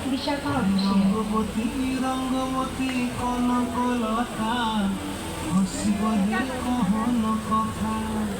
କୃଷକ ରଙ୍ଗବତୀ ରଙ୍ଗବତୀ ଅଂଶୀ କହ କଥା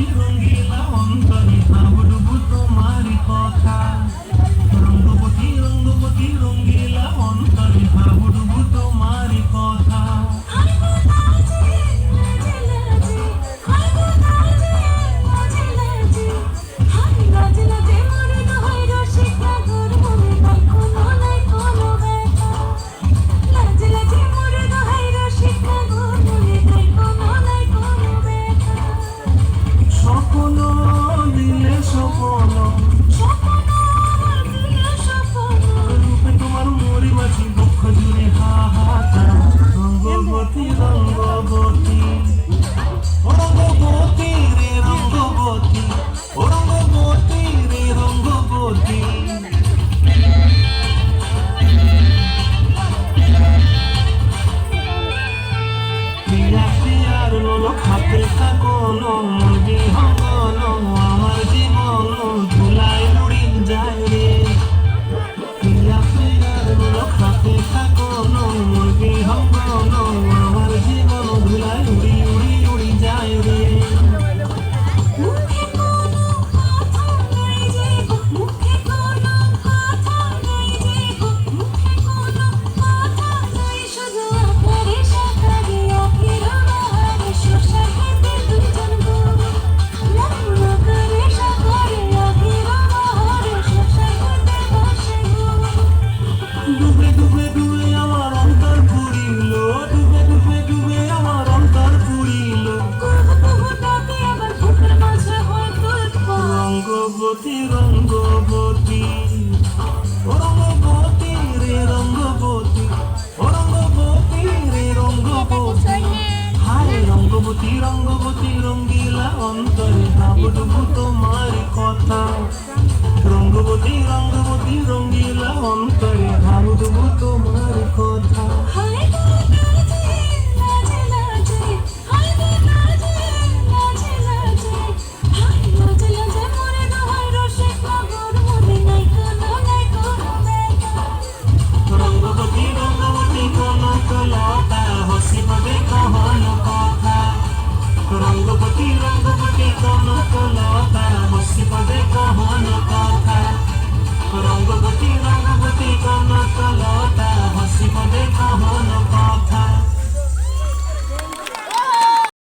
You. মাতৃকা কলম বিহগলম রঙ্গবতী রঙ্গবতী রঙ্গবতী রে রঙ্গবতী রঙ্গবতী রে রঙ্গবতী হায় রঙ্গবতী রঙ্গবতী রঙ্গিলা অন্তরে ভাবডুবু তোমার কথা। রঙ্গবতী রঙ্গবতী রঙ্গিলা অন্তরে। কি রঙ ফুটে কোন কোন তারা মুসিবতে কহন কথা রঙ্গবতী রঙ্গবতী